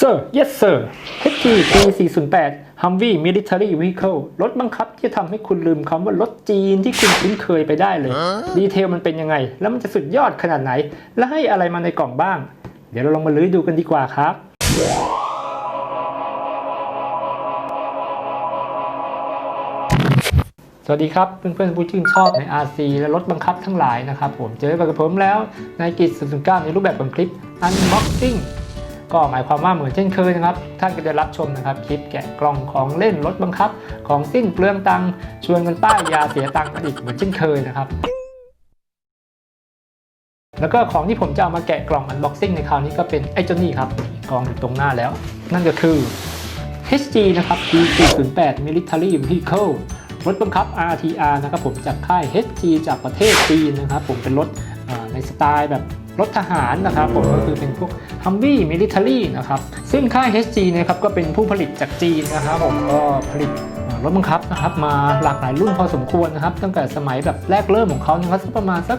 Sir Yes Sir HG P408 Humvee Military Vehicle รถบังคับที่จะทำให้คุณลืมคำว่ารถจีนที่คุณคุ้นเคยไปได้เลย ดีเทลมันเป็นยังไง แล้วมันจะสุดยอดขนาดไหน และให้อะไรมาในกล่องบ้าง เดี๋ยวเราลองมาลื้อดูกันดีกว่าครับสวัสดีครับเพื่อนๆผู้ชื่นชอบใน RC และรถบังคับทั้งหลายนะครับผมเจอกับผมแล้วในกิจ009ในรูปแบบของคลิป Unboxing ก็หมายความว่าเหมือนเช่นเคยนะครับ ท่านก็จะรับชมนะครับคลิปแกะกล่องของเล่นรถบังคับ ของสิ้นเปลืองตังชวนกันป้ายยาเสียตังกันอีกเหมือนเช่นเคยนะครับแล้วก็ของที่ผมจะเอามาแกะกล่อง Unboxing ในคราวนี้ก็เป็นไอ้เจ้านี่ครับกองอยู่ตรงหน้าแล้ว นั่นก็คือ HG นะครับ P408 Military Vehicle รถบังคับ RTR นะครับผมจากค่าย HG จากประเทศจีนนะครับผมเป็นรถในสไตล์แบบ รถทหารนะครับผมก็คือเป็นพวก Humvee Military นะครับซึ่งค่าย HG นะครับก็เป็นผู้ผลิตจากจีนนะครับผมก็ผลิตรถบังคับนะครับมาหลากหลายรุ่นพอสมควรนะครับตั้งแต่สมัยแบบแรกเริ่มของเขานะครับสักประมาณสัก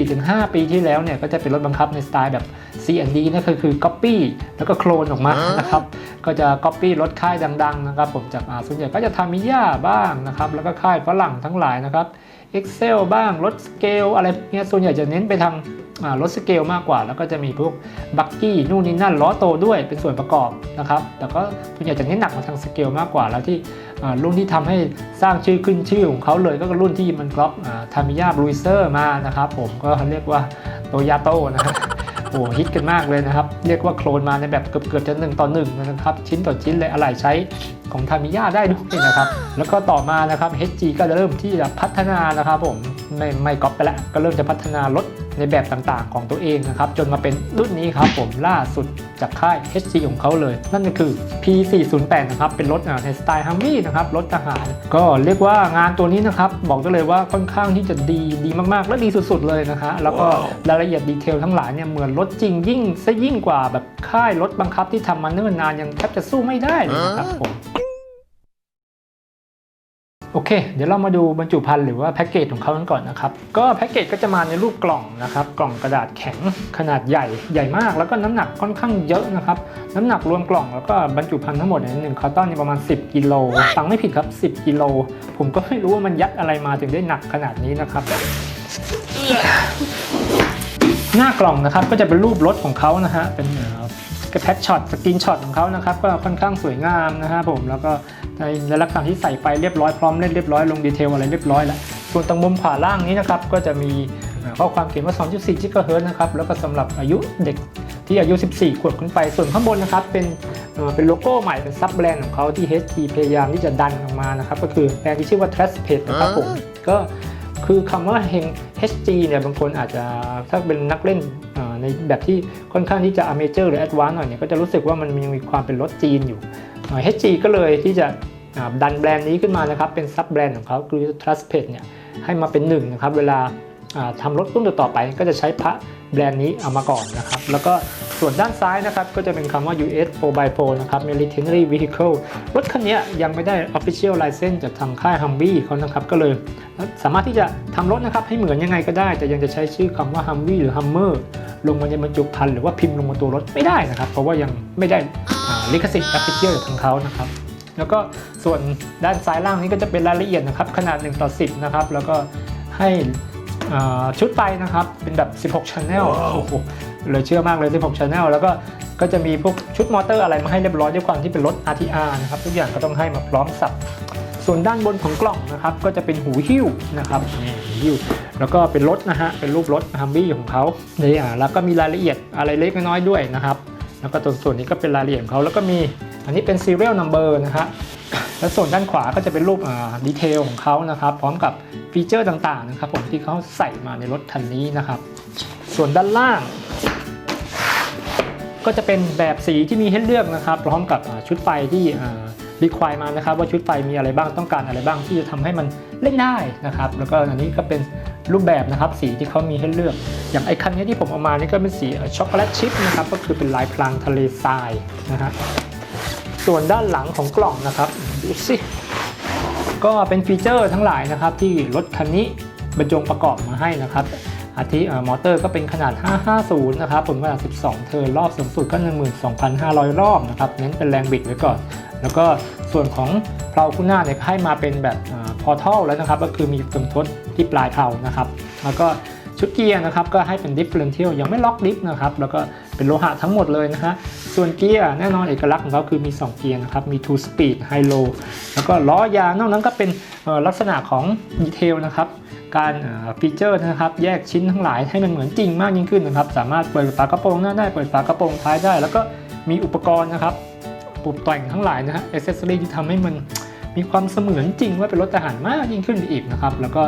4-5 ปีที่แล้วเนี่ยก็จะเป็นรถบังคับในสไตล์แบบ C&D นั่นก็คือ Copy แล้วก็โคลนออกมานะครับก็จะ Copy รถค่ายดังๆนะครับผมจากอาส่วนใหญ่ก็จะทามิยาบ้างนะครับแล้วก็ค่ายฝรั่งทั้งหลายนะครับ Excel บ้างรถสเกลอะไรเงี้ยส่วนใหญ่จะเน้นไปทาง รถสเกลมากกว่า แล้วก็จะมีพวกบักกี้นู่นนี่นั่นล้อโตด้วยเป็นส่วนประกอบนะครับแต่ก็ส่วนใหญ่จะเน้นหนักมาทางสเกลมากกว่าแล้วที่รุ่นที่ทำให้สร้างชื่อขึ้นชื่อของเขาเลยก็คือรุ่นที่มันกรอบทามิยาบรูเซอร์มานะครับผมก็เรียกว่าโตยาโตนะครับโอ้ฮิตกันมากเลยนะครับ เรียกว่าโคลนมาในแบบเกือบเกือบๆจะหนึ่งต่อหนึ่งนะครับ ชิ้นต่อชิ้นเลยอะไรใช้ของทามิยาได้ด้วยนะครับ แล้วก็ต่อมานะครับ HG ก็จะเริ่มที่จะพัฒนานะครับผมไม่ไม่ก๊อปไปแล้วก็เริ่มจะพัฒนารถในแบบต่างๆ ของตัวเองนะครับ จนมาเป็นรุ่นนี้ครับผมล่าสุดจากค่าย HG ของเขาเลย นั่นก็คือ P408 นะครับ เป็นรถอ่าในสไตล์ Humvee นะครับ รถทหาร ก็เรียกว่างานตัวนี้นะครับ บอกได้เลยว่าค่อนข้างที่จะดีดีมากๆ และดีสุดๆเลยนะคะแล้วก็รายละเอียดดีเทลทั้งหลายเนี่ยเหมือนรถจริงยิ่งซะยิ่งกว่าแบบค่ายรถบังคับที่ทำมาเนิ่นนานยังแทบจะสู้ไม่ได้เลยนะครับผม โอเค เดี๋ยวเรามาดูบรรจุภัณฑ์หรือว่าแพ็กเกจของเขากันก่อนนะครับ ก็แพ็กเกจก็จะมาในรูปกล่องนะครับ กล่องกระดาษแข็งขนาดใหญ่ใหญ่มาก แล้วก็น้ำหนักค่อนข้างเยอะนะครับ น้ำหนักรวมกล่องแล้วก็บรรจุภัณฑ์ทั้งหมดในหนึ่งคาร์ตอนนี่ประมาณ 10กิโลฟังไม่ผิดครับ 10กิโลผมก็ไม่รู้ว่ามันยัดอะไรมาถึงได้หนักขนาดนี้นะครับหน้ากล่องนะครับก็จะเป็นรูปรถของเขานะฮะเป็น แพ็กช็อตสกรีนช็อตของเขานะครับ ก็ค่อนข้างสวยงามนะครับผมแล้วก็ในในลักษณะที่ใส่ไปเรียบร้อยพร้อมเล่นเรียบร้อยลงดีเทลอะไรเรียบร้อยแล้วส่วนตรงมุมขวาล่างนี้นะครับก็จะมีข้อความเขียนว่า 2.4 GHz นะครับแล้วก็สำหรับอายุเด็กที่อายุ 14 ขวบขึ้นไป ส่วนข้างบนนะครับเป็นเอ่อเป็นโลโก้ใหม่เป็นซับแบรนด์ของเขาที่ HT พยายามที่จะดันออกมานะครับก็คือแบรนด์ที่ชื่อว่า Trash p a g e นะครับผมก็ คือคำว่าเฮง HG เนี่ยบางคนอาจจะถ้าเป็นนักเล่นในแบบที่ค่อนข้างที่จะอเมเจอร์หรือแอดวานซ์หน่อยเนี่ยก็จะรู้สึกว่ามันยังมีความเป็นรถจีนอยู่ HG ก็เลยที่จะดันแบรนด์นี้ขึ้นมานะครับ เป็นซับแบรนด์ของเขาคือ Trustpet เนี่ยให้มาเป็นหนึ่งนะครับ เวลาทำรถรุ่นต่อไปก็จะใช้พระแบรนด์นี้เอามาก่อนนะครับ แล้วก็ส่วนด้านซ้ายนะครับ ก็จะเป็นคำว่า US 4x4 นะครับ Military Vehicle รถคันนี้ยังไม่ได้ Official License จากทางค่าย Humvee เขานะครับ ก็เลยสามารถที่จะทำรถนะครับ ให้เหมือนยังไงก็ได้ แต่ยังจะใช้ชื่อคำว่า Humvee หรือ Hummer ลงมาในบรรจุภัณฑ์หรือว่าพิมพ์ลงบนตัวรถไม่ได้นะครับ เพราะว่ายังไม่ได้ลิขสิทธิ์ Official จากทางเขานะครับแล้วก็ส่วนด้านซ้ายล่างนี้ก็จะเป็นรายละเอียดนะครับ ขนาด 1 ต่อ 10 นะครับ แล้วก็ให้ ชุดไฟนะครับ เป็นแบบ 16 Channel โอ้โหเลยเชื่อมากเลย 16 Channel แล้วก็ก็จะมีพวกชุดมอเตอร์อะไรมาให้เรียบร้อยด้วยความที่เป็นรถ RTR นะครับ ทุกอย่างก็ต้องให้มาพร้อมสับ ส่วนด้านบนของกล่องนะครับ ก็จะเป็นหูหิ้วนะครับนี่หูหิ้ว แล้วก็เป็นรถนะฮะ เป็นรูปรถฮัมวี่ของเขานี่อ่าแล้วก็มีรายละเอียดอะไรเล็กน้อยๆด้วยนะครับ แล้วก็ตรงส่วนนี้ก็เป็นรายละเอียดของเขาแล้วก็มีอันนี้เป็น serial number นะฮะ แล้วส่วนด้านขวาก็จะเป็นรูปดีเทลของเขานะครับ พร้อมกับฟีเจอร์ต่างๆนะครับผมที่เขาใส่มาในรถคันนี้นะครับ ส่วนด้านล่าง ก็จะเป็นแบบสีที่มีให้เลือกนะครับ พร้อมกับชุดไฟที่รีควายมานะครับ ว่าชุดไฟมีอะไรบ้างต้องการอะไรบ้างที่จะทำให้มันเล่นได้นะครับ แล้วก็อันนี้ก็เป็นรูปแบบนะครับสีที่เขามีให้เลือก อย่างไอ้คันนี้ที่ผมเอามานี่ก็เป็นสีช็อกโกแลตชิพนะครับก็คือเป็นลายพลางทะเลทรายนะฮะ ส่วนด้านหลังของกล่องนะครับดูสิก็เป็นฟีเจอร์ทั้งหลายนะครับ ที่รถคันนี้บรรจงประกอบมาให้นะครับอาทิมอเตอร์ก็เป็นขนาด 550 นะครับผลขนาด 12 เทิร์นรอบสูงสุดก็ 12,500 รอบนะครับ เน้นเป็นแรงบิดไว้ก่อน แล้วก็ส่วนของเพลาคู่หน้าเนี่ยให้มาเป็นแบบพอทัลแล้วนะครับ ก็คือมีสมทดที่ปลายเพลานะครับ แล้วก็ ชุดเกียร์นะครับก็ให้เป็น differential ยังไม่ล็อกดิฟนะครับแล้วก็เป็นโลหะทั้งหมดเลยนะฮะส่วนเกียร์แน่นอนเอกลักษณ์ของเขาคือมี 2 เกียร์นะครับมี two speed high low แล้วก็ล้อยางนอกนั้นก็เป็นลักษณะของดีเทลนะครับการฟีเจอร์นะครับแยกชิ้นทั้งหลายให้มันเหมือนจริงมากยิ่งขึ้นนะครับสามารถเปิดฝากระโปรงหน้าได้เปิดฝากระโปรงท้ายได้ แล้วก็มีอุปกรณ์นะครับปรุบแต่งทั้งหลายนะฮะอเซสซอรี่ที่ทำให้มันมีความเสมือนจริงว่าเป็นรถทหารมากยิ่งขึ้นไปอีกนะครับแล้วก็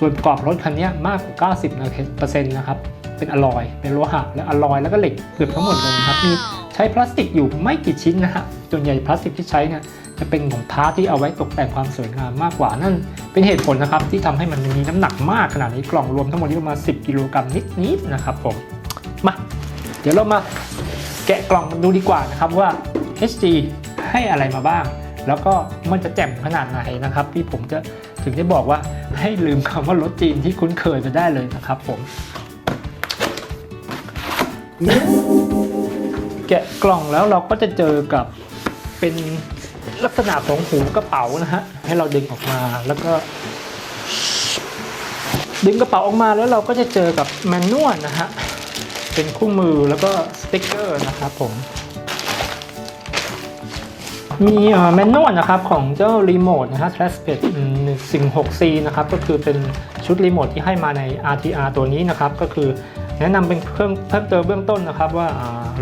ส่วนประกอบรถคันนี้มากกว่า 90%นะครับ เป็นอลลอย เป็นโลหะ และอลลอย แล้วก็เหล็กเกือบทั้งหมดเลยครับ มีใช้พลาสติกอยู่ไม่กี่ชิ้นนะฮะ ส่วนใหญ่พลาสติกที่ใช้เนี่ยจะเป็นของพาร์ทที่เอาไว้ตกแต่งความสวยงามมากกว่านั่น เป็นเหตุผลนะครับที่ทำให้มันมีน้ำหนักมากขนาดนี้กล่องรวมทั้งหมดนี้ประมาณ 10 กิโลกรัมนิดๆนะครับผม มา เดี๋ยวเรามาแกะกล่องดูดีกว่านะครับว่า HG ให้อะไรมาบ้าง แล้วก็มันจะแจ่มขนาดไหนนะครับ ที่ผมจะถึงได้บอกว่า ให้ลืมคำว่ารถจีนที่คุ้นเคยไปได้เลยนะครับผม แกะกล่องแล้วเราก็จะเจอกับเป็นลักษณะของหูกระเป๋านะฮะ ให้เราดึงออกมาแล้วก็ ดึงกระเป๋าออกมาแล้วเราก็จะเจอกับแมนนวลนะฮะ เป็นคู่มือแล้วก็สติ๊กเกอร์นะครับผม มีแมนนวลนะครับของเจ้ารีโมทนะฮะ Trackpad 16c นะครับก็คือเป็นชุดรีโมทที่ให้มาใน RTR ตัวนี้นะครับก็คือแนะนำเป็นเพิ่มเพิ่มเติมเบื้องต้นนะครับว่า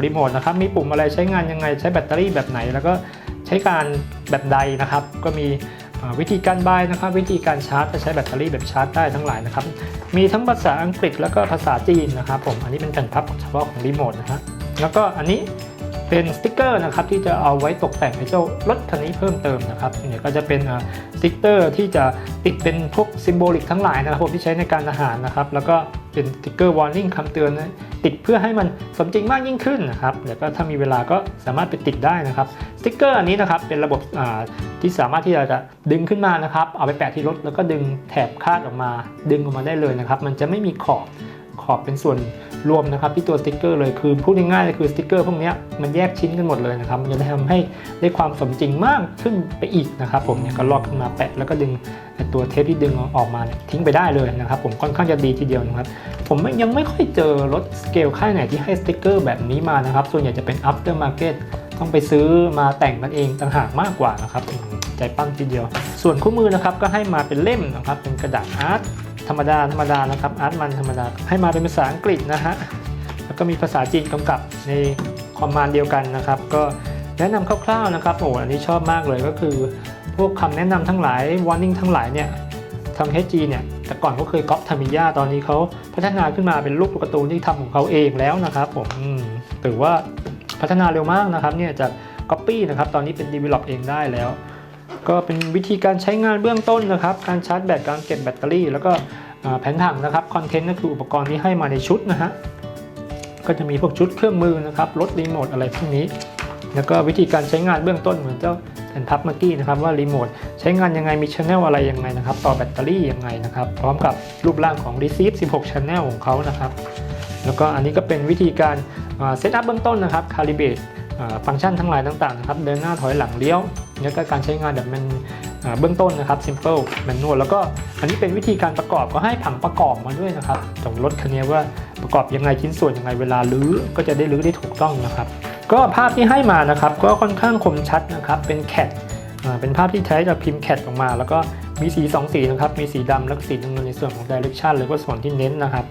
รีโมทนะครับมีปุ่มอะไรใช้งานยังไงใช้แบตเตอรี่แบบไหน แล้วก็ใช้การแบบใดนะครับ ก็มีวิธีการบายนะครับ วิธีการชาร์จจะใช้แบตเตอรี่แบบชาร์จได้ทั้งหลายนะครับ มีทั้งภาษาอังกฤษแล้วก็ภาษาจีนนะครับผมอันนี้เป็นแผ่นพับเฉพาะของรีโมทนะฮะแล้วก็อันนี้ เป็นสติกเกอร์นะครับที่จะเอาไว้ตกแต่งในเจ้ารถคันนี้เพิ่มเติมนะครับเนี่ยก็จะเป็นสติกเกอร์ที่จะติดเป็นพวกซิมโบลิกทั้งหลายนะครับผมที่ใช้ในการอาหารนะครับ แล้วก็เป็นสติกเกอร์วอร์นิ่งคำเตือนนะติดเพื่อให้มันสมจริงมากยิ่งขึ้นนะครับเดี๋ยวก็ถ้ามีเวลาก็สามารถไปติดได้นะครับสติกเกอร์อันนี้นะครับเป็นระบบที่สามารถที่เราจะดึงขึ้นมานะครับ เอาไปแปะที่รถแล้วก็ดึงแถบคาดออกมา ดึงออกมาได้เลยนะครับ มันจะไม่มีขอบขอบเป็นส่วน รวมนะครับที่ตัวสติกเกอร์เลยคือพูดง่ายๆเลยคือสติกเกอร์พวกนี้มันแยกชิ้นกันหมดเลยนะครับมันจะทำให้ได้ความสมจริงมากขึ้นไปอีกนะครับผมเนี่ยก็ลอกขึ้นมาแปะแล้วก็ดึงตัวเทปที่ดึงออกมาทิ้งไปได้เลยนะครับผมค่อนข้างจะดีทีเดียวนะครับผมยังไม่ค่อยเจอรถสเกลค่ายไหนที่ให้สติกเกอร์แบบนี้มานะครับส่วนใหญ่จะเป็น after market ต้องไปซื้อมาแต่งกันเองต่างหากมากกว่านะครับใจปั้นทีเดียว ส่วนคู่มือนะครับก็ให้มาเป็นเล่มนะครับเป็นกระดาษอาร์ต ธรรมดาธรรมดานะครับอาร์ตมันธรรมดา ให้มาเป็นภาษาอังกฤษนะฮะแล้วก็มีภาษาจีนกำกับในคอมมานด์เดียวกันนะครับ ก็แนะนำคร่าวๆนะครับโอ้อันนี้ชอบมากเลยก็คือ พวกคำแนะนำทั้งหลาย warning ทั้งหลายเนี่ยทำ HG เนี่ยแต่ก่อนเขาเคยก๊อปทามิยาตอนนี้เขาพัฒนาขึ้นมาเป็นรูปตัวการ์ตูนที่ทำของเขาเองแล้วนะครับผมอืมถือว่าพัฒนาเร็วมากนะครับเนี่ยจาก Copy นะครับตอนนี้เป็น Develop เองได้แล้ว ก็เป็นวิธีการใช้งานเบื้องต้นนะครับ การชาร์จแบตการเก็บแบตเตอรี่ แล้วก็แผนผังนะครับคอนเทนต์ก็คืออุปกรณ์ที่ให้มาในชุดนะฮะก็จะมีพวกชุดเครื่องมือนะครับรถรีโมทอะไรพวกนี้ แล้วก็วิธีการใช้งานเบื้องต้นเหมือนเจ้าแผ่นพับเมื่อกี้นะครับว่ารีโมทใช้งานยังไงมีช anel อะไรยังไงนะครับ ต่อแบตเตอรี่ยังไงนะครับ พร้อมกับรูปร่างของ receive 16 channel ของเขานะครับ แล้วก็อันนี้ก็เป็นวิธีการเซตอัพเบื้องต้นนะครับ calibrate ฟังก์ชันทั้งหลายต่างๆนะครับ เดินหน้าถอยหลังเลี้ยว แล้วก็การใช้งานแบบมันเบื้องต้นนะครับ simple manual แล้วก็อันนี้เป็นวิธีการประกอบก็ให้ผังประกอบมาด้วยนะครับของรถคันนี้ว่าประกอบยังไงชิ้นส่วนยังไงเวลารื้อก็จะได้รื้อได้ถูกต้องนะครับ ก็ภาพที่ให้มานะครับ ก็ค่อนข้างคมชัดนะครับเป็นแคดเป็นภาพที่ใช้จากพิมพ์แคดออกมา แล้วก็ มีสีสองสีนะครับ มีสีดำและสีน้ำเงินในส่วนของ direction หรือว่าส่วนที่เน้นนะครับ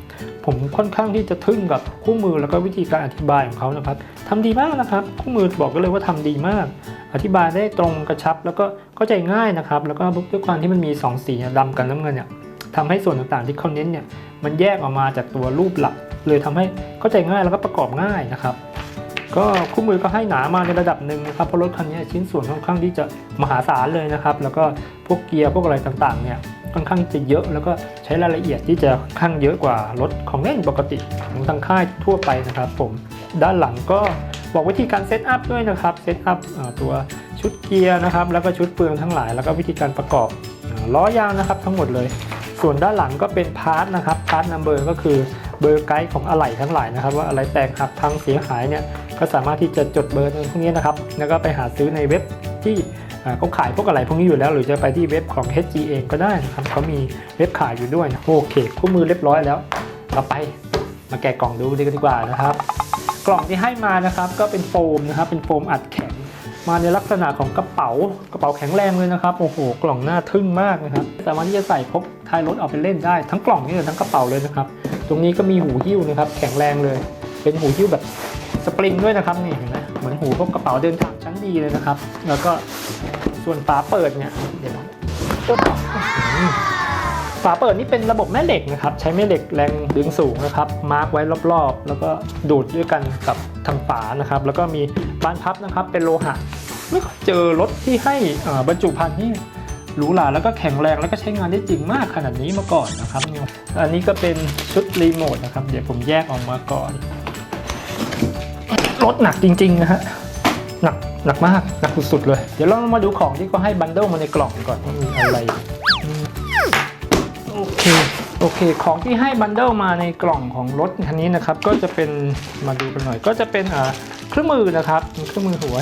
ผมค่อนข้างที่จะทึ่งกับคู่มือแล้วก็วิธีการอธิบายของเขานะครับทำดีมากนะครับ คู่มือบอกก็เลยว่าทำดีมาก อธิบายได้ตรงกระชับ แล้วก็เข้าใจง่ายนะครับ แล้วก็ด้วยความที่มันมี 2 สีเนี่ยดำกับน้ำเงินเนี่ยทำให้ส่วนต่างๆที่เขาเน้นเนี่ยมันแยกออกมาจากตัวรูปหลัก เลยทำให้เข้าใจง่ายแล้วก็ประกอบง่ายนะครับ ก็คู่มือก็ให้หนามาในระดับหนึ่งนะครับเพราะรถคันนี้ชิ้นส่วนค่อนข้างที่จะมหาศาลเลยนะครับ แล้วก็พวกเกียร์พวกอะไรต่างๆเนี่ยค่อนข้างจะเยอะแล้วก็ใช้รายละเอียดที่จะค่อนข้างเยอะกว่ารถของเล่นปกติของทางค่ายทั่วไปนะครับผมด้านหลังก็บอกวิธีการเซตอัพด้วยนะครับเซตอัพตัวชุดเกียร์นะครับแล้วก็ชุดเปลืองทั้งหลาย แล้วก็วิธีการประกอบล้อยางนะครับ ทั้งหมดเลย ส่วนด้านหลังก็เป็นพาร์ทนะครับพาร์ทนัมเบอร์ก็คือเบอร์ไกด์ของอะไหล่ทั้งหลายนะครับ ว่าอะไรแตกหักพังเสียหายเนี่ย ก็สามารถที่จะจดเบอร์พวกนี้นะครับ แล้วก็ไปหาซื้อในเว็บที่เขาขายพวกอะไหล่พวกนี้อยู่แล้ว หรือจะไปที่เว็บของ HG เองก็ได้นะครับเขามีเว็บขายอยู่ด้วยนะโอเคคู่มือเรียบร้อยแล้วต่อไปมาแกะกล่องดูดีกว่านะครับ กล่องที่ให้มานะครับก็เป็นโฟมนะครับเป็นโฟมอัดแข็งมาในลักษณะของกระเป๋ากระเป๋าแข็งแรงเลยนะครับโอ้โหกล่องหน้าทึ่งมากนะครับสามารถที่จะใส่พกท้ายรถเอาไปเล่นได้ ทั้งกล่องนี่เลยทั้งกระเป๋าเลยนะครับ ตรงนี้ก็มีหูหิ้วนะครับ แข็งแรงเลย เป็นหูหิ้วแบบ สปริงด้วยนะครับนี่เห็นไหมเหมือนหูพวกกระเป๋าเดินทางชั้นดีเลยนะครับ แล้วก็ส่วนฝาเปิดเนี่ยเดี๋ยวฝาเปิดนี่เป็นระบบแม่เหล็กนะครับ ใช้แม่เหล็กแรงดึงสูงนะครับ มาร์กไว้รอบๆ แล้วก็ดูดด้วยกันกับทางฝานะครับ แล้วก็มีบานพับนะครับ เป็นโลหะไม่เคยเจอรถที่ให้บรรจุภัณฑ์ที่หรูหราแล้วก็แข็งแรงแล้วก็ใช้งานได้จริงมากขนาดนี้มาก่อนนะครับ อันนี้ก็เป็นชุดรีโมทนะครับ เดี๋ยวผมแยกออกมาก่อน รถหนักจริง ๆ นะฮะ หนักหนักมากหนักสุดๆเลย เดี๋ยวเรามาดูของที่เขาให้บันเดิลมาในกล่องก่อนว่ามีอะไร โอเค โอเค ของที่ให้บันเดิลมาในกล่องของรถคันนี้นะครับ ก็จะเป็นมาดูกันหน่อย ก็จะเป็นอ่าเครื่องมือนะครับเครื่องมือหัว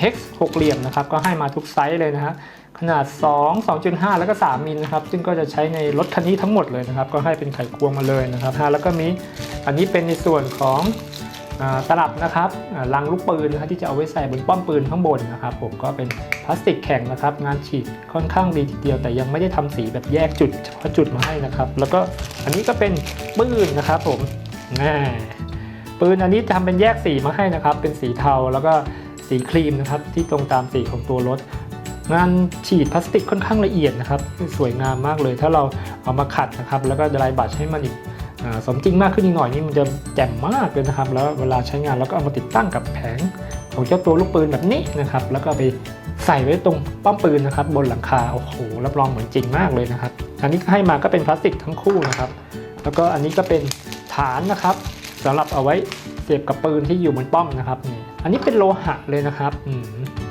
เฮกซ์หกเหลี่ยมนะครับ ก็ให้มาทุกไซส์เลยนะฮะขนาด 2 2.5 แล้วก็ 3 มิลนะครับ ซึ่งก็จะใช้ในรถคันนี้ทั้งหมดเลยนะครับ ก็ให้เป็นไขควงมาเลยนะครับแล้วก็มีอันนี้เป็นในส่วนของ ตลับนะครับอ่าลังลูกปืนนะครับที่จะเอาไว้ใส่บนป้อมปืนข้างบนนะครับ ผมก็เป็นพลาสติกแข็งนะครับ งานฉีดค่อนข้างดีทีเดียว แต่ยังไม่ได้ทำสีแบบแยกจุดเฉพาะจุดมาให้นะครับ แล้วก็อันนี้ก็เป็นปืนนะครับ ผมแน่ปืนอันนี้ทำเป็นแยกสีมาให้นะครับ เป็นสีเทาแล้วก็สีครีมนะครับ ที่ตรงตามสีของตัวรถงานฉีดพลาสติกค่อนข้างละเอียดนะครับ สวยงามมากเลย ถ้าเราเอามาขัดนะครับ แล้วก็ดรายบัชให้มันอีก สมจริงมากขึ้นอีกหน่อยนี่มันจะแจ่มมากเลยนะครับ แล้วเวลาใช้งานเราก็เอามาติดตั้งกับแผงของเจ้าตัวลูกปืนแบบนี้นะครับ แล้วก็ไปใส่ไว้ตรงป้อมปืนนะครับ บนหลังคาโอ้โหรับรองเหมือนจริงมากเลยนะครับ อันนี้ให้มาก็เป็นพลาสติกทั้งคู่นะครับ แล้วก็อันนี้ก็เป็นฐานนะครับสำหรับเอาไว้เสียบกับปืนที่อยู่บนป้อมนะครับนี่อันนี้เป็นโลหะเลยนะครับ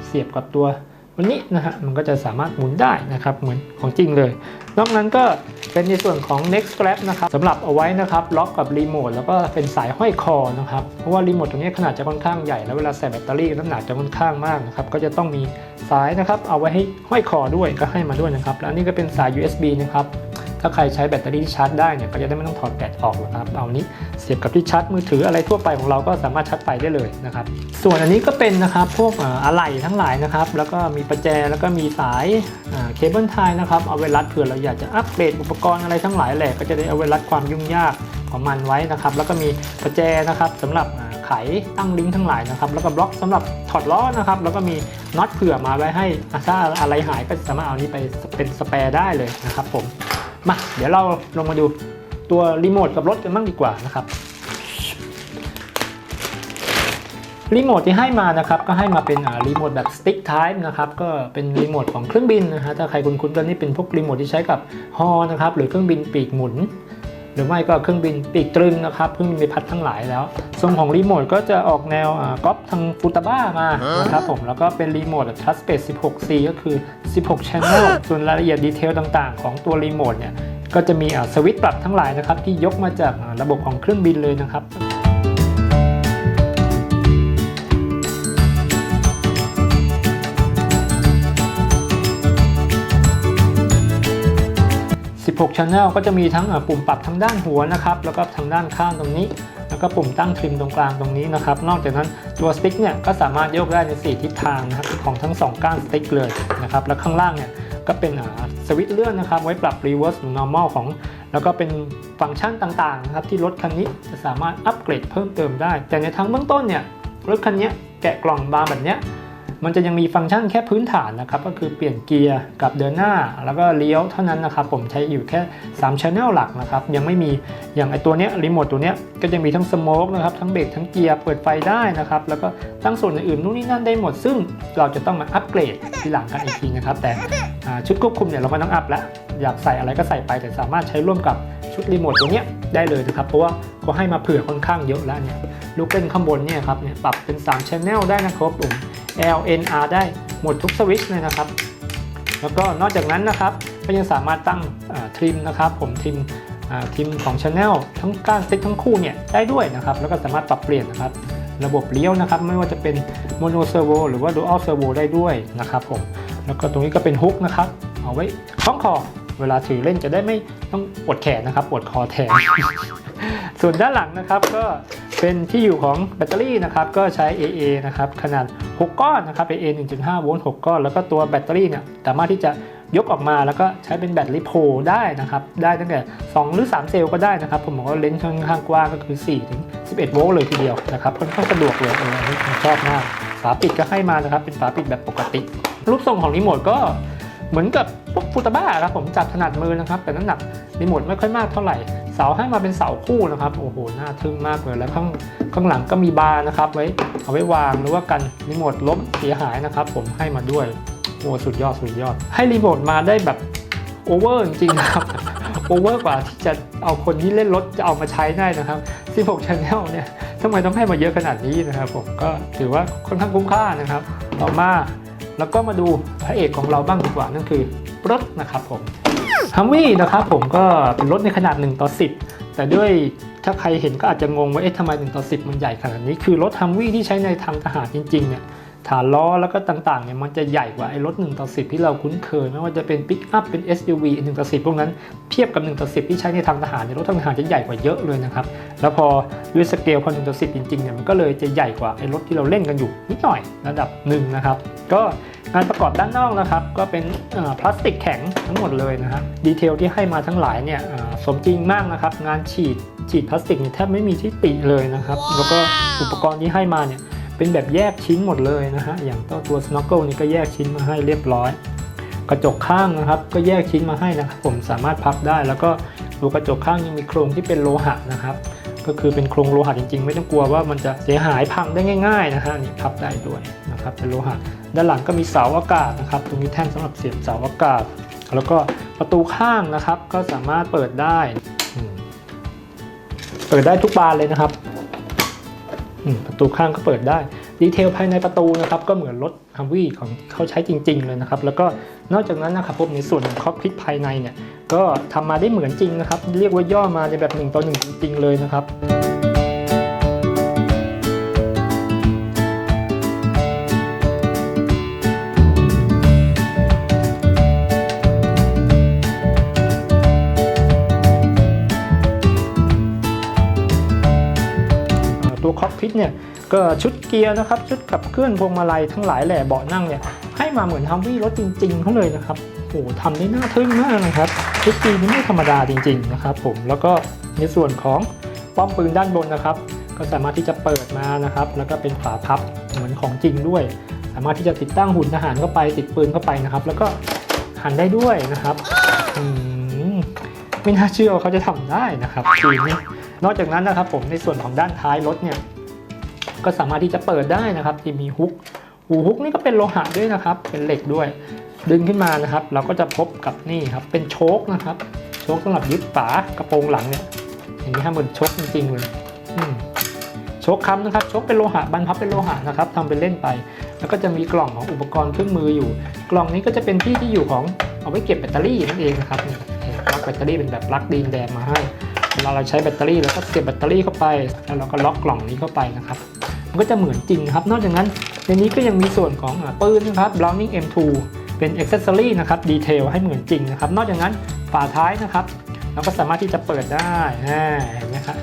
เสียบกับตัว วันนี้นะฮะมันก็จะสามารถหมุนได้นะครับเหมือนของจริงเลย นอกนั้นก็เป็นในส่วนของ next strap นะครับสำหรับเอาไว้นะครับล็อกกับรีโมทแล้วก็เป็นสายห้อยคอนะครับเพราะว่ารีโมทตรงนี้ขนาดจะค่อนข้างใหญ่แล้วเวลาใส่แบตเตอรี่น้ำหนักจะค่อนข้างมากนะครับก็จะต้องมีสายนะครับเอาไว้ให้ห้อยคอด้วยก็ให้มาด้วยนะครับแล้วนี่ก็เป็นสาย USB นะครับ ถ้าใครใช้แบตเตอรี่ที่ชาร์จได้เนี่ยก็จะได้ไม่ต้องถอดแบตออกนะครับเอานี้เสียบกับที่ชาร์จมือถืออะไรทั่วไปของเราก็สามารถชาร์จไฟได้เลยนะครับส่วนอันนี้ก็เป็นนะครับพวกอะไหล่ทั้งหลายนะครับแล้วก็มีประแจแล้วก็มีสายเคเบิลไทยนะครับเอาไว้รัดเผื่อเราอยากจะอัปเกรดอุปกรณ์อะไรทั้งหลายแหละก็จะได้เอาไว้รัดความยุ่งยากของมันไว้นะครับแล้วก็มีประแจนะครับสำหรับไขตั้งลิงก์ทั้งหลายนะครับแล้วก็บล็อกสำหรับถอดล้อนะครับแล้วก็มีน็อตเผื่อมาไว้ให้ถ้าอะไรหายก็สามารถเอานี้ไปเป็นสแปร์ได้เลยนะครับผม มาเดี๋ยวเราลงมาดูตัวรีโมทกับรถกันบ้างดีกว่านะครับรีโมทที่ให้มานะครับก็ให้มาเป็นรีโมทแบบสติ๊กไทป์นะครับก็เป็นรีโมทของเครื่องบินนะฮะถ้าใครคุ้นๆกันนี่เป็นพวกรีโมทที่ใช้กับฮอนะครับหรือเครื่องบินปีกหมุน หรือไม่ก็เครื่องบินปีกตรึงนะครับเครื่องบินใบพัดทั้งหลายแล้ว ทรงของรีโมทก็จะออกแนวก๊อปทางฟูตาบ้ามานะครับผมแล้วก็เป็นรีโมทแบบทัชเปด 16C ก็คือ 16 Channel ส่วนรายละเอียดดีเทลต่างๆ ของตัวรีโมทเนี่ยก็จะมีสวิตช์ปรับทั้งหลายนะครับที่ยกมาจากระบบของเครื่องบินเลยนะครับ 16 Channel ก็จะมีทั้งปุ่มปรับทางด้านหัวนะครับแล้วก็ทางด้านข้างตรงนี้ แล้วก็ปุ่มตั้งทริมตรงกลางตรงนี้นะครับ นอกจากนั้นตัวสติ๊กเนี่ยก็สามารถโยกได้ใน 4 ทิศทางนะครับของทั้ง 2 ก้านสติ๊กเลยนะครับแล้วข้างล่างเนี่ยก็เป็นสวิตช์เลื่อนนะครับ ไว้ปรับ reverse หรือ normal ของ แล้วก็เป็นฟังก์ชันต่างๆนะครับที่รถคันนี้จะสามารถอัปเกรดเพิ่มเติมได้ แต่ในทางเบื้องต้นเนี่ยรถคันนี้แกะกล่องมาร์แบบเนี้ย มันจะยังมีฟังก์ชันแค่พื้นฐานนะครับ ก็คือเปลี่ยนเกียร์กับเดินหน้า แล้วก็เลี้ยวเท่านั้นนะครับ ผมใช้อยู่แค่3 Channel หลักนะครับ ยังไม่มีอย่างไอตัวเนี้ยรีโมทตัวเนี้ยก็จะมีทั้งสโมกนะครับ ทั้งเบรกทั้งเกียร์เปิดไฟได้นะครับ แล้วก็ตั้งส่วนอื่นๆนู่นนี่นั่นได้หมด ซึ่งเราจะต้องมาอัปเกรดทีหลังกันอีกทีนะครับ แต่ชุดควบคุมเนี่ยเราไม่ต้องอัปแล้ว อยากใส่อะไรก็ใส่ไปแต่สามารถใช้ร่วมกับชุดรีโมทตัวเนี้ยได้เลยนะครับเพราะว่าเขาให้มาเผื่อค่อนข้างเยอะแล้วเนี่ยลูกเล่นข้างบนเนี่ยครับเนี่ยปรับเป็น3 Channel ได้นะครับผม L N R ได้หมดทุกสวิตช์เลยนะครับ แล้วก็นอกจากนั้นนะครับก็ยังสามารถตั้งทริมนะครับ ผมทริมทริมของ Channel ทั้งก้านสติ๊กทั้งคู่เนี่ยได้ด้วยนะครับ แล้วก็สามารถปรับเปลี่ยนนะครับ ระบบเลี้ยวนะครับ ไม่ว่าจะเป็นโมโนเซอร์โวหรือว่า Dual Servo ได้ด้วยนะครับผมแล้วก็ตรงนี้ก็เป็นฮุกนะครับ เอาไว้คล้องคอ เวลาถือเล่นจะได้ไม่ต้องปวดแขนนะครับปวดคอแทน ส่วนด้านหลังนะครับก็เป็นที่อยู่ของแบตเตอรี่นะครับก็ใช้ AA นะครับขนาด 6 ก้อนนะครับ AA 1.5 โวลต์6ก้อน แล้วก็ตัวแบตเตอรี่เนี่ยสามารถที่จะยกออกมาแล้วก็ใช้เป็นแบตลิโพได้นะครับ ได้ตั้งแต่ 2 หรือ 3 เซลล์ก็ได้นะครับ ผมบอกว่าเลนส์ค่อนข้างกว้างก็คือ 4 ถึง 11 โวลต์เลยทีเดียวนะครับค่อนข้างสะดวกเลยเออผมชอบมาก ฝาปิดก็ให้มานะครับ เป็นฝาปิดแบบปกติ รูปทรงของรีโมทก็เหมือนกับ พวกฟูตาบ้าครับผมจับถนัดมือนะครับ แต่น้ำหนักรีโมทไม่ค่อยมากเท่าไหร่เสาให้มาเป็นเสาคู่นะครับโอ้โหน่าทึ่งมากเลยแล้วข้างข้างหลังก็มีบาร์นะครับ ไว้เอาไว้วางหรือว่ากันรีโมทล้มเสียหายนะครับ ผมให้มาด้วยโอ้สุดยอดสุดยอด ให้รีโมทมาได้แบบโอเวอร์จริงๆครับโอเวอร์กว่าที่จะเอาคนที่เล่นรถจะเอามาใช้ได้นะครับ 16 Channel เนี่ยทำไมต้องให้มาเยอะขนาดนี้นะครับ ผมก็ถือว่าค่อนข้างคุ้มค่านะครับ ต่อมาแล้วก็มาดูพระเอกของเราบ้างดีกว่านั่นคือ รถนะครับผมฮัมวี่นะครับผมก็เป็นรถในขนาด 1 ต่อ 10 แต่ด้วยถ้าใครเห็นก็อาจจะงงว่าเอ๊ะทำไม1ต่อ10 มันใหญ่ขนาดนี้คือรถฮัมวี่ที่ใช้ในทางทหารจริงๆเนี่ยฐานล้อแล้วก็ต่างๆเนี่ยมันจะใหญ่กว่าไอ้รถ1ต่อ10 ที่เราคุ้นเคย ไม่ว่าจะเป็นปิกอัพเป็น SUV 1ต่อ10 พวกนั้นเทียบกับ1ต่อ10 ที่ใช้ในทางทหารเนี่ยรถทางทหารจะใหญ่กว่าเยอะเลยนะครับ แล้วพอด้วยสเกลพอ1ต่อ10 จริงๆเนี่ยมันก็เลยจะใหญ่กว่าไอ้รถที่เราเล่นกันอยู่นิดหน่อยระดับหนึ่งนะครับก็ งานประกอบด้านนอกนะครับ ก็เป็นเอ่อพลาสติกแข็งทั้งหมดเลยนะครับดีเทลที่ให้มาทั้งหลายเนี่ยเอ่อสมจริงมากนะครับ งานฉีดฉีดพลาสติกเนี่ยแทบไม่มีที่ติเลยนะครับ แล้วก็อุปกรณ์ที่ให้มาเนี่ยเป็นแบบแยกชิ้นหมดเลยนะฮะอย่างตัวตัว snorkel นี่ก็แยกชิ้นมาให้เรียบร้อย กระจกข้างนะครับ ก็แยกชิ้นมาให้นะครับผมสามารถพับได้ แล้วก็ตัวกระจกข้างยังมีโครงที่เป็นโลหะนะครับก็คือเป็นโครงโลหะจริงๆ ไม่ต้องกลัวว่ามันจะเสียหายพังได้ง่าย ๆ นะฮะนี่พับได้ด้วยนะครับเป็นโลหะ ด้านหลังก็มีเสาอากาศนะครับ ตรงนี้แท่นสำหรับเสียบเสาอากาศ แล้วก็ประตูข้างนะครับ ก็สามารถเปิดได้ เปิดได้ทุกบานเลยนะครับ ประตูข้างก็เปิดได้ ดีเทลภายในประตูนะครับ ก็เหมือนรถฮัมวี่ของเขาใช้จริง ๆ เลยนะครับ แล้วก็นอกจากนั้นนะครับผมในส่วนของคอกพิทภายในเนี่ย ก็ทำมาได้เหมือนจริงนะครับ เรียกว่าย่อมาในแบบหนึ่งต่อหนึ่งจริงๆเลยนะครับ ตัวคอกพิทเนี่ยก็ชุดเกียร์นะครับ ชุดขับเคลื่อนพวงมาลัยทั้งหลายแหล่เบาะนั่งเนี่ยให้มาเหมือนฮัมวี่รถจริงๆเขาเลยนะครับโอ้โหทำได้น่าทึ่งมากนะครับชุดกีนี้ไม่ธรรมดาจริง ๆ นะครับผมแล้วก็ในส่วนของป้อมปืนด้านบนนะครับ ก็สามารถที่จะเปิดมานะครับ แล้วก็เป็นฝาพับเหมือนของจริงด้วย สามารถที่จะติดตั้งหุ่นทหารเข้าไปติดปืนเข้าไปนะครับ แล้วก็หันได้ด้วยนะครับอืมไม่น่าเชื่อว่าเขาจะทำได้นะครับจีนนี่ นอกจากนั้นนะครับผมในส่วนของด้านท้ายรถเนี่ยก็สามารถที่จะเปิดได้นะครับที่มีฮุกหูฮุกนี่ก็เป็นโลหะด้วยนะครับ เป็นเหล็กด้วย ดึงขึ้นมานะครับ เราก็จะพบกับนี่ครับเป็นโชคนะครับ โชคสำหรับยึดฝากระโปรงหลังเนี่ยอย่างนี้ฮะเหมือนโชคจริงๆเลยโชคค้ำนะครับโชคเป็นโลหะบันพับเป็นโลหะนะครับทำเป็นเล่นไป แล้วก็จะมีกล่องของอุปกรณ์เครื่องมืออยู่ กล่องนี้ก็จะเป็นที่ที่อยู่ของเอาไว้เก็บแบตเตอรี่นั่นเองนะครับปลั๊กแบตเตอรี่เป็นแบบปลั๊กดีนแดงมาให้ เวลาเราใช้แบตเตอรี่เราก็เสียบแบตเตอรี่เข้าไป แล้วเราก็ล็อกกล่องนี้เข้าไปนะครับ มันก็จะเหมือนจริงครับ นอกจากนั้นในนี้ก็ยังมีส่วนของปืนนะครับ Browning M2 เป็นอ c เซ s ซอรี่นะครับ ดีเทลให้เหมือนจริงนะครับ นอกจากนั้นฝาท้ายนะครับ เราก็สามารถที่จะเปิดได้เห็นไหมครับ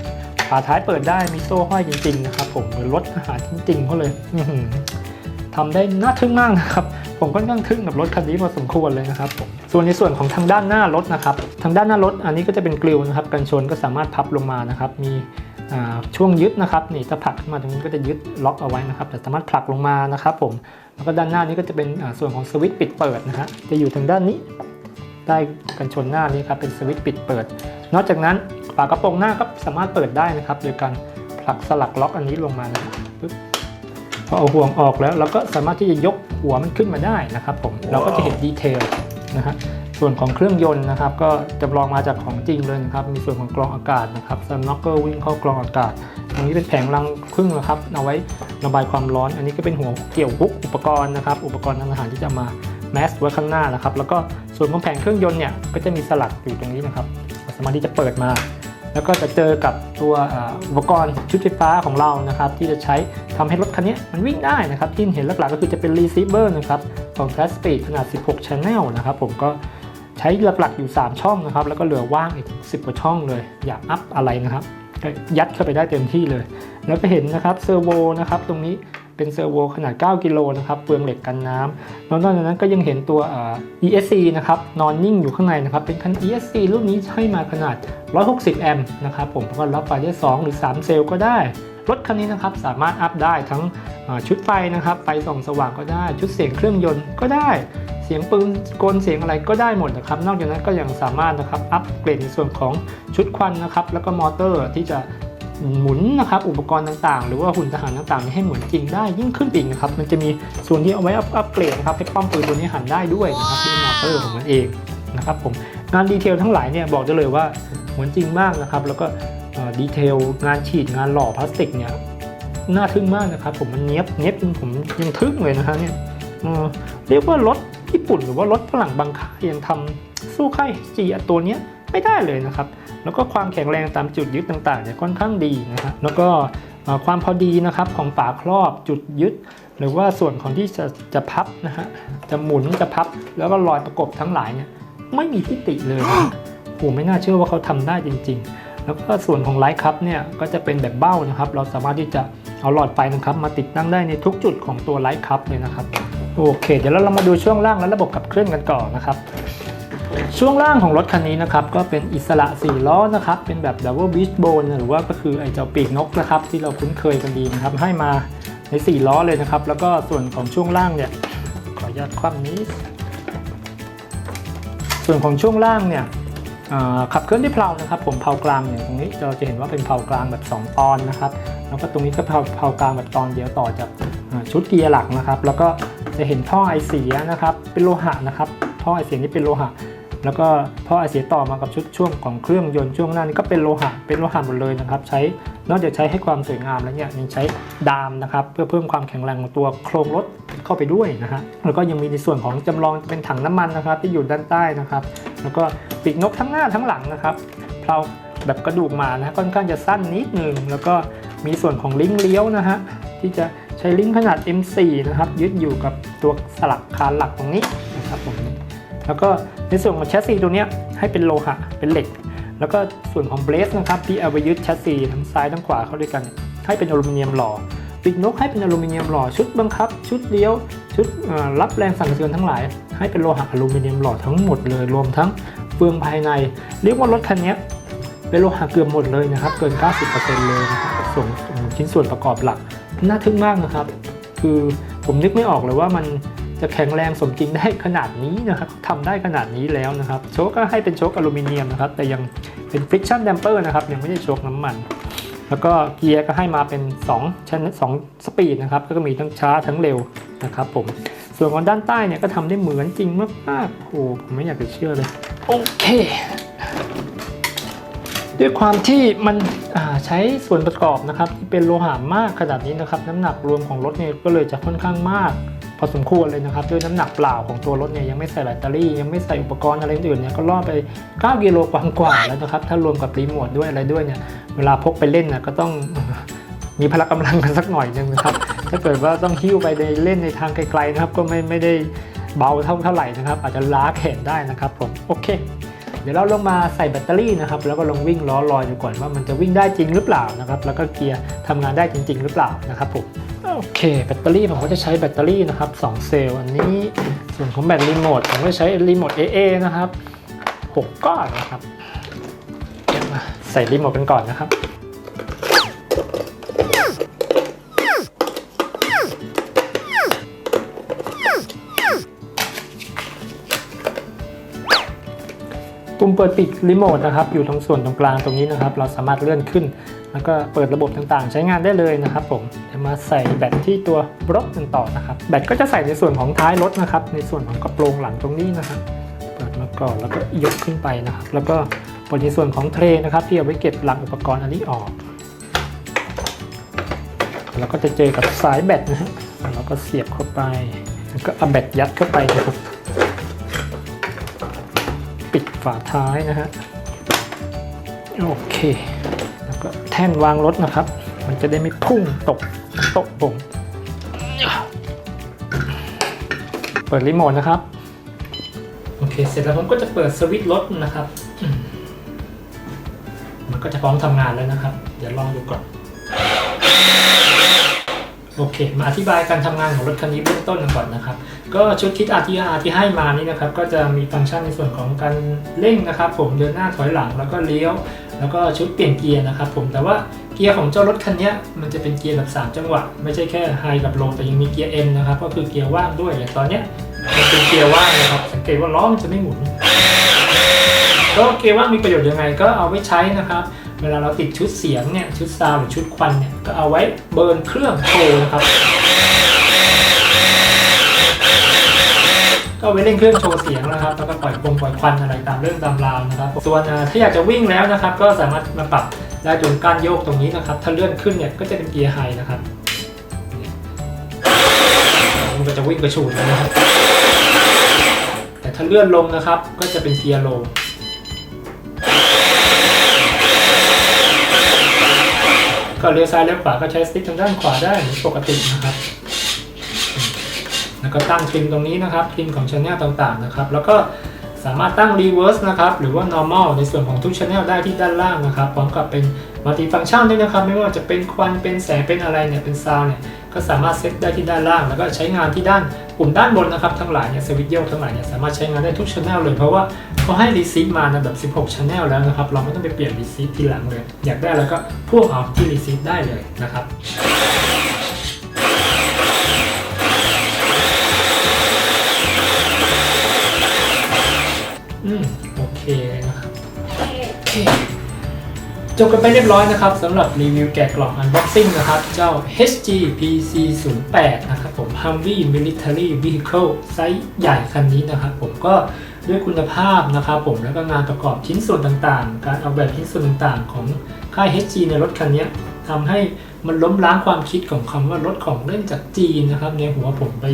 ฝาท้ายเปิดได้มีโซ่ห้อยจริงๆนะครับ ผมเหมือนรถอาหารจริงๆเขาเลยอื้อหือทำได้น่าทึ่งมากนะครับ ผมค่อนข้างทึ่งกับรถคันนี้พอสมควรเลยนะครับผมส่วนในส่วนของทางด้านหน้ารถนะครับ ทางด้านหน้ารถอันนี้ก็จะเป็นกลิวนะครับกันชนก็สามารถพับลงมานะครับ มีช่วงยึดนะครับนี่ถ้าผลักขึ้นมาตรงนี้ก็จะยึดล็อกเอาไว้นะครับ แต่สามารถผลักลงมานะครับผมแล้วก็ด้านหน้านี้ก็จะเป็นส่วนของสวิตช์ปิดเปิดนะฮะจะอยู่ทางด้านนี้ใต้กันชนหน้านี้ครับเป็นสวิตช์ปิดเปิด นอกจากนั้นฝากระโปรงหน้าก็สามารถเปิดได้นะครับโดยการผลักสลักล็อกอันนี้ลงมานะครับปึ๊บ อเอาห่วงออกแล้วเราก็สามารถที่จะยกหัวมันขึ้นมาได้นะครับผมเราก็จะเห็นดีเทลนะฮะส่วนของเครื่องยนต์นะครับก็จำลองมาจากของจริงเลยนะครับมีส่วนของกรองอากาศนะครับสน็อกเกอร์วิ่งเข้ากรองอากาศตรงนี้เป็นแผงรังพึ่งนะครับเอาไว้ระบายความร้อน อันนี้ก็เป็นหัวเกี่ยวฮุกอุปกรณ์นะครับอุปกรณ์ทางอาหารที่จะมาแมสไว้ข้างหน้านะครับแล้วก็ส่วนของแผงเครื่องยนต์เนี่ยก็จะมีสลักอยู่ตรงนี้นะครับเราสามารถที่จะเปิดมา แล้วก็จะเจอกับตัวอุปกรณ์ชุดไฟฟ้าของเรานะครับ ที่จะใช้ทำให้รถคันนี้มันวิ่งได้นะครับ ที่เห็นหลักๆก็คือจะเป็น receiver นะครับของ Gas Speed ขนาด 16 Channel นะครับ ผมก็ใช้หลักๆอยู่ 3 ช่องนะครับ แล้วก็เหลือว่างอีก 10 กว่าช่องเลย อยากอัพอะไรนะครับ ยัดเข้าไปได้เต็มที่เลย แล้วก็เห็นนะครับเซอร์โวนะครับตรงนี้ เป็นเซอร์โวขนาด 9 กิโลนะครับเปลืองเหล็กกันน้ำแล้วนอกจากนั้นก็ยังเห็นตัว ESC นะครับนอนนิ่งอยู่ข้างในนะครับเป็นคัน ESC รุ่นนี้ให้มาขนาด 160 แอมป์นะครับผมแล้วก็รับไฟได้2หรือ 3 เซลล์ก็ได้รถคันนี้นะครับสามารถอัพได้ทั้งชุดไฟนะครับไฟส่องสว่างก็ได้ ชุดเสียงเครื่องยนต์ก็ได้ เสียงปืนกลเสียงอะไรก็ได้หมดนะครับ นอกจากนั้นก็ยังสามารถนะครับอัปเกรดในส่วนของชุดควันนะครับแล้วก็มอเตอร์ที่จะ หมุนนะครับอุปกรณ์ต่างๆ หรือว่าหุ่นทหารต่างๆให้เหมือนจริงได้ยิ่งขึ้นอีกนะครับมันจะมีส่วนที่เอาไว้อัปเกรดนะครับให้ป้อมปืนตัวนี้หันได้ด้วยนะครับด้วยมอเตอร์ของมันเองนะครับผมงานดีเทลทั้งหลายเนี่ยบอกได้เลยว่าเหมือนจริงมากนะครับแล้วก็ดีเทลงานฉีดงานหล่อพลาสติกเนี่ยน่าทึ่งมากนะครับผมมันเนี้ยบเนี้ยบจนผมยังทึ่งเลยนะครับเนี่ยเรียกว่ารถญี่ปุ่นหรือว่ารถฝรั่งบางค่ายยังทำสู้ค่ายจีตัวเนี้ย ไม่ได้เลยนะครับ แล้วก็ความแข็งแรงตามจุดยึดต่างๆเนี่ยค่อนข้างดีนะครับแล้วก็ความพอดีนะครับของฝาครอบจุดยึด หรือว่าส่วนของที่จะจะพับนะฮะจะหมุนจะพับ แล้วก็รอยประกบทั้งหลายเนี่ยไม่มีที่ติเลยนะโอ้ไม่น่าเชื่อว่าเขาทำได้จริง ๆ แล้วก็ส่วนของไลท์คัพเนี่ยก็จะเป็นแบบเบ้านะครับ เราสามารถที่จะเอาหลอดไฟนะครับ มาติดตั้งได้ในทุกจุดของตัวไลท์คัพเลยนะครับโอเค เดี๋ยวเรามาดูช่วงล่างและระบบขับเคลื่อนกันก่อนนะครับ ช่วงล่างของรถคันนี้นะครับก็เป็นอิสระ 4 ล้อนะครับ เป็นแบบ Double Beach Bone หรือว่าก็คือไอ้เจ้าปีกนกนะครับ ที่เราคุ้นเคยกันดีนะครับ ให้มาใน 4 ล้อเลยนะครับ แล้วก็ส่วนของช่วงล่างเนี่ยขออนุญาตคว่ำนี้ ส่วนของช่วงล่างเนี่ยขับเคลื่อนด้วยเพลานะครับ ผมเพลากลางเนี่ยตรงนี้เราจะเห็นว่าเป็นเพลากลางแบบ 2 ตอนนะครับ แล้วก็ตรงนี้ก็เพลาเพลากลางแบบตอนเดียวต่อจากชุดเกียร์หลักนะครับ แล้วก็จะเห็นท่อไอเสียนะครับ เป็นโลหะนะครับ ท่อไอเสียนี่เป็นโลหะ แล้วก็ท่อไอเสียต่อมากับชุดช่วงของเครื่องยนต์ช่วงหน้านี่ก็เป็นโลหะเป็นโลหะหมดเลยนะครับ ใช้นอกจากใช้ให้ความสวยงามแล้วเนี่ยยังใช้ดามนะครับเพื่อเพิ่มความแข็งแรงของตัวโครงรถเข้าไปด้วยนะฮะแล้วก็ยังมีในส่วนของจำลองเป็นถังน้ำมันนะครับ ที่อยู่ด้านใต้นะครับ แล้วก็ปีกนกทั้งหน้าทั้งหลังนะครับเพลาแบบกระดูกหมานะค่อนข้างจะสั้นนิดนึงแล้วก็มีส่วนของลิงก์เลี้ยวนะฮะที่จะใช้ลิงก์ขนาด M4 นะครับยึดอยู่กับตัวสลักคานหลักตรงนี้นะครับผมแล้วก็ ในส่วนของแชสซีตัวนี้ให้เป็นโลหะเป็นเหล็ก แล้วก็ส่วนของเบรสนะครับที่เอาไปยึดแชสซีทั้งซ้ายทั้งขวาเข้าด้วยกันให้เป็นอลูมิเนียมหล่อปีกนกให้เป็นอลูมิเนียมหล่อชุดบังคับ ชุดเลี้ยว ชุดรับแรงสั่นสะเทือนทั้งหลาย ให้เป็นโลหะอลูมิเนียมหล่อทั้งหมดเลยรวมทั้งเฟืองภายใน เรียกว่ารถคันนี้เป็นโลหะเกือบหมดเลยนะครับ เกิน 90%เลยนะครับส่วนชิ้นส่วนประกอบหลักน่าทึ่งมากนะครับ คือผมนึกไม่ออกเลยว่ามัน จะแข็งแรงสมจริงได้ขนาดนี้นะครับทำได้ขนาดนี้แล้วนะครับ โชคก็ให้เป็นโชคอลูมิเนียมนะครับ แต่ยังเป็น friction damper นะครับ ยังไม่ใช่โชคน้ำมัน แล้วก็เกียร์ก็ให้มาเป็น2ชั้น2สปีดนะครับ ก็มีทั้งช้าทั้งเร็วนะครับผม ส่วนของด้านใต้เนี่ยก็ทำได้เหมือนจริงมากๆโอ้ผมไม่อยากจะเชื่อเลย โอเคด้วยความที่มันใช้ส่วนประกอบนะครับที่เป็นโลหะมากขนาดนี้นะครับ น้ำหนักรวมของรถเนี่ยก็เลยจะค่อนข้างมาก อสมควรเลยนะครับ ด้วยน้ำหนักเปล่าของตัวรถเนี่ยยังไม่ใส่แบตเตอรี่ยังไม่ใส่อุปกรณ์อะไรอื่นเนี่ยก็ล่อไป 9 กิโลกว่าๆแล้วนะครับ ถ้ารวมกับรีโมทด้วยอะไรด้วยเนี่ยเวลาพกไปเล่นนะก็ต้องมีพละกำลังกันสักหน่อยนึงนะครับ ถ้าเกิดว่าต้องหิ้วไปในเล่นในทางไกลๆนะครับ ก็ไม่ไม่ได้เบาเท่าเท่าไหร่นะครับ อาจจะล้าแขนได้นะครับผมโอเค เดี๋ยวเราลงมาใส่แบตเตอรี่นะครับแล้วก็ลองวิ่งล้อลอยดูก่อนว่ามันจะวิ่งได้จริงหรือเปล่านะครับแล้วก็เกียร์ทำงานได้จริง ๆ หรือเปล่านะครับผมโอเคแบตเตอรี่ผมก็จะใช้แบตเตอรี่นะครับ2เซลล์อันนี้ส่วนของแบตรีโมทผมก็ใช้รีโมท AA นะครับ6ก้อนนะครับเดี๋ยวมาใส่รีโมทกันก่อนนะครับ ปุ่มเปิดปิดรีโมทนะครับอยู่ตรงส่วนตรงกลางตรงนี้นะครับ เราสามารถเลื่อนขึ้น แล้วก็เปิดระบบต่างๆ ใช้งานได้เลยนะครับผมจะมาใส่แบตที่ตัวรถกันต่อนะครับ แบตก็จะใส่ในส่วนของท้ายรถนะครับ ในส่วนของกระโปรงหลังตรงนี้นะครับ เปิดมาก่อนแล้วก็ยกขึ้นไปนะครับ แล้วก็เปิดในส่วนของเทรนะครับที่เอาไว้เก็บหลังอุปกรณ์อันนี้ออก แล้วก็จะเจอกับสายแบตนะฮะแล้วก็เสียบเข้าไป แล้วก็เอาแบตยัดเข้าไปนะครับ ปิดฝาท้ายนะฮะโอเค แล้วก็แท่นวางรถนะครับ มันจะได้ไม่พุ่งตกโต๊ะผมเปิดรีโมทนะครับ โอเค เสร็จแล้วผมก็จะเปิดสวิตช์รถนะครับ มันก็จะพร้อมทำงานแล้วนะครับ เดี๋ยวลองดูก่อน โอเค มาอธิบายการทำงานของรถคันนี้เบื้องต้นกันก่อนนะครับ ก็ชุดคิด RTR ที่ให้มานี่นะครับ ก็จะมีฟังก์ชันในส่วนของการเร่งนะครับ ผมเดินหน้าถอยหลังแล้วก็เลี้ยว แล้วก็ชุดเปลี่ยนเกียร์นะครับ ผมแต่ว่าเกียร์ของเจ้ารถคันนี้มันจะเป็นเกียร์แบบ 3 จังหวะ ไม่ใช่แค่ไฮกับโลแต่ยังมีเกียร์ N นะครับ ก็คือเกียร์ว่างด้วยอย่างตอนเนี้ยมันเป็นเกียร์ว่างนะครับ สังเกตว่าล้อมันจะไม่หมุนก็เกียร์ว่างมีประโยชน์ยังไงก็เอาไว้ใช้นะครับ เวลาเราติดชุดเสียงเนี่ยชุดซาวหรือชุดควันเนี่ยก็เอาไว้เบิร์นเครื่องโชว์นะครับก็เอาไว้เล่นเครื่องโชว์เสียงนะครับแล้วก็ปล่อยคงปล่อยควันอะไรตามเรื่องตามราวนะครับ ส่วนถ้าอยากจะวิ่งแล้วนะครับ ก็สามารถมาปรับได้โดยการโยกตรงนี้นะครับ ถ้าเลื่อนขึ้นเนี่ยก็จะเป็นเกียร์ไฮนะครับมันก็จะวิ่งกระชูดนะครับ แต่ถ้าเลื่อนลงนะครับ ก็จะเป็นเกียร์โล ก็เลี้ยวซ้ายเลี้ยวขวาก็ใช้สติ๊กทางด้านขวาได้เหมือนปกตินะครับ แล้วก็ตั้งทิมตรงนี้นะครับทิมของช anel ต่างๆนะครับ แล้วก็สามารถตั้ง reverse นะครับ หรือว่า normal ในส่วนของทุกช anel ได้ที่ด้านล่างนะครับ พร้อมกับเป็น multi function ด้วยนะครับ ไม่ว่าจะเป็นควัน เป็นแสง เป็นอะไรเนี่ย เป็นซาวเนี่ย ก็สามารถเซตได้ที่ด้านล่าง แล้วก็ใช้งานที่ด้านปุ่มด้านบนนะครับทั้งหลายเนี่ยสวิตช์โยกทั้งหลายเนี่ยสามารถใช้งานได้ทุกช anel เลยเพราะว่าเขาให้ receive มาในแบบ 16 channel แล้วนะครับ เราไม่ต้องไปเปลี่ยน receive ทีหลังเลย อยากได้แล้วก็พ่วงเอาที่ receive ได้เลยนะครับอืมโอเคนะครับ จบกันไปเรียบร้อยนะครับสำหรับรีวิวแกะกล่อง Unboxing นะครับ เจ้า HG PC 0 8 นะครับผม Humvee Military Vehicle ไซส์ใหญ่คันนี้นะครับผมก็ด้วยคุณภาพนะครับผมแล้วก็งานประกอบชิ้นส่วนต่างๆ การออกแบบชิ้นส่วนต่างๆ ของค่าย HG ในรถคันนี้ทำให้มันล้มล้างความคิดของคำว่ารถของเล่นจากจีนนะครับในหัวผมไป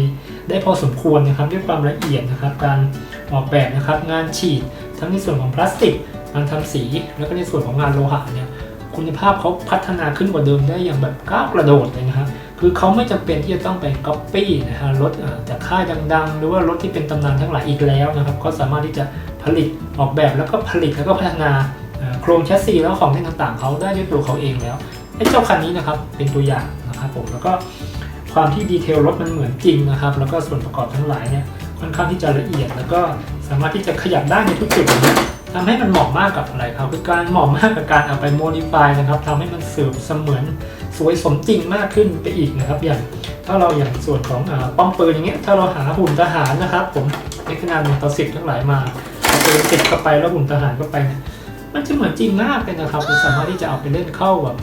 ได้พอสมควรนะครับด้วยความละเอียดนะครับ การออกแบบนะครับงานฉีดทั้งในส่วนของพลาสติก การทำสี แล้วก็ในส่วนของงานโลหะเนี่ยคุณภาพเขาพัฒนาขึ้นกว่าเดิมได้อย่างแบบก้าวกระโดดเลยนะครับคือเขาไม่จำเป็นที่จะต้องไปก๊อปปี้นะฮะรถอ่าจากค่ายดัง ๆ หรือว่ารถที่เป็นตำนานทั้งหลายอีกแล้วนะครับเขาสามารถที่จะผลิตออกแบบแล้วก็ผลิตแล้วก็พัฒนาอ่าโครงแชสซีแล้วของเล่นต่างๆ เขาได้ด้วยตัวเขาเองแล้วไอ้เจ้าคันนี้นะครับเป็นตัวอย่างนะครับผมแล้วก็ความที่ดีเทลรถมันเหมือนจริงนะครับ แล้วก็ส่วนประกอบทั้งหลายเนี่ยค่อนข้างที่จะละเอียด แล้วก็สามารถที่จะขยับได้ในทุกจุดนะ ทำให้มันเหมาะมากกับอะไรครับคือการเหมาะมากกับการเอาไปโมดิฟายนะครับทำให้มันเสริมเสมือนสวยสมจริงมากขึ้นไปอีกนะครับ อย่างถ้าเราอย่างส่วนของอป้อมปืนอย่างเงี้ยถ้าเราหาหุ่นทหารนะครับ ผมในขนาดหนึ่งต่อสิบทั้งหลายมาเอาปืนติดเข้าไปแล้วหุ่นทหารเข้าไป มันจะเหมือนจริงมากเลยนะครับสามารถที่จะเอาไปเล่นเข้าแบบ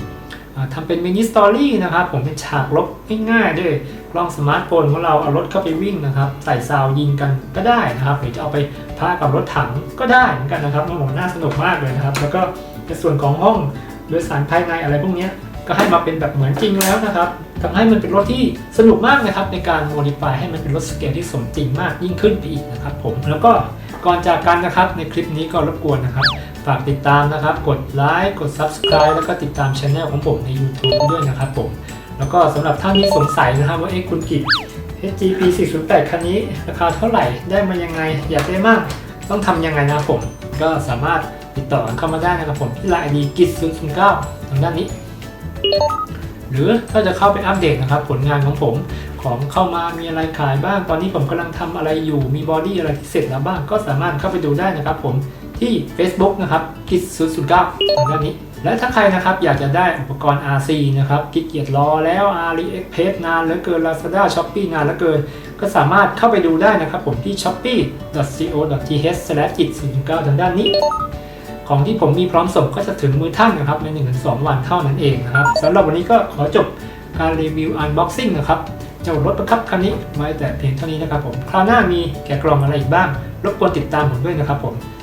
ทำเป็นมินิสตอรี่นะครับผมเป็นฉากลบง่ายๆด้วยกล้องสมาร์ทโฟนของเราเอารถเข้าไปวิ่งนะครับ ใส่ซาวด์ยิงกันก็ได้นะครับหรือจะเอาไปพากับรถถังก็ได้เหมือนกันนะครับโอ้โหน่าสนุกมากเลยนะครับ แล้วก็ในส่วนของห้องโดยสารภายในอะไรพวกนี้ก็ให้มาเป็นแบบเหมือนจริงแล้วนะครับทำให้มันเป็นรถที่สนุกมากนะครับในการโมดิฟายให้มันเป็นรถสเกลที่สมจริงมากยิ่งขึ้นไปอีกนะครับผมแล้วก็ก่อนจากกันนะครับในคลิปนี้ก็รบกวนนะครับ ฝากติดตามนะครับ กดไลค์กด Subscribe แล้วก็ติดตามช anel ของผมใน YouTube ด้วยนะครับผม แล้วก็สำหรับท่านที่สงสัยนะครับว่าเอ๊ะคุณกิจ HGP 408คันนี้ ราคาเท่าไหร่ได้มายังไง อยากได้มาก ต้องทำยังไงนะผม ก็สามารถติดต่อเข้ามาได้นะครับผมที่ไลน์ดีกิจ009ทางด้านนี้ หรือถ้าจะเข้าไปอัปเดตนะครับ ผลงานของผมของเข้ามามีอะไรขายบ้าง ตอนนี้ผมกำลังทำอะไรอยู่มีบอดี้อะไรที่เสร็จแล้วบ้างก็สามารถเข้าไปดูได้นะครับผม ที่ Facebook นะครับกิจศูนย์เก้าทางด้านนี้ และถ้าใครนะครับอยากจะได้อุปกรณ์ RC นะครับขี้เกียจรอแล้ว AliExpress นานเหลือเกิน Lazada Shopee นานเหลือเกิน ก็สามารถเข้าไปดูได้นะครับผมที่ shopee.co.th/git09 ทางด้านนี้ของที่ผมมีพร้อมส่งก็จะถึงมือท่านนะครับใน 1-2 วันเท่านั้นเองนะครับสำหรับวันนี้ก็ขอจบการรีวิว unboxing นะครับเจ้ารถประคับคันนี้ไว้แต่เพียงเท่านี้นะครับผม คราวหน้ามีแกะกล่องอะไรอีกบ้าง รบกวนติดตามผมด้วยนะครับผม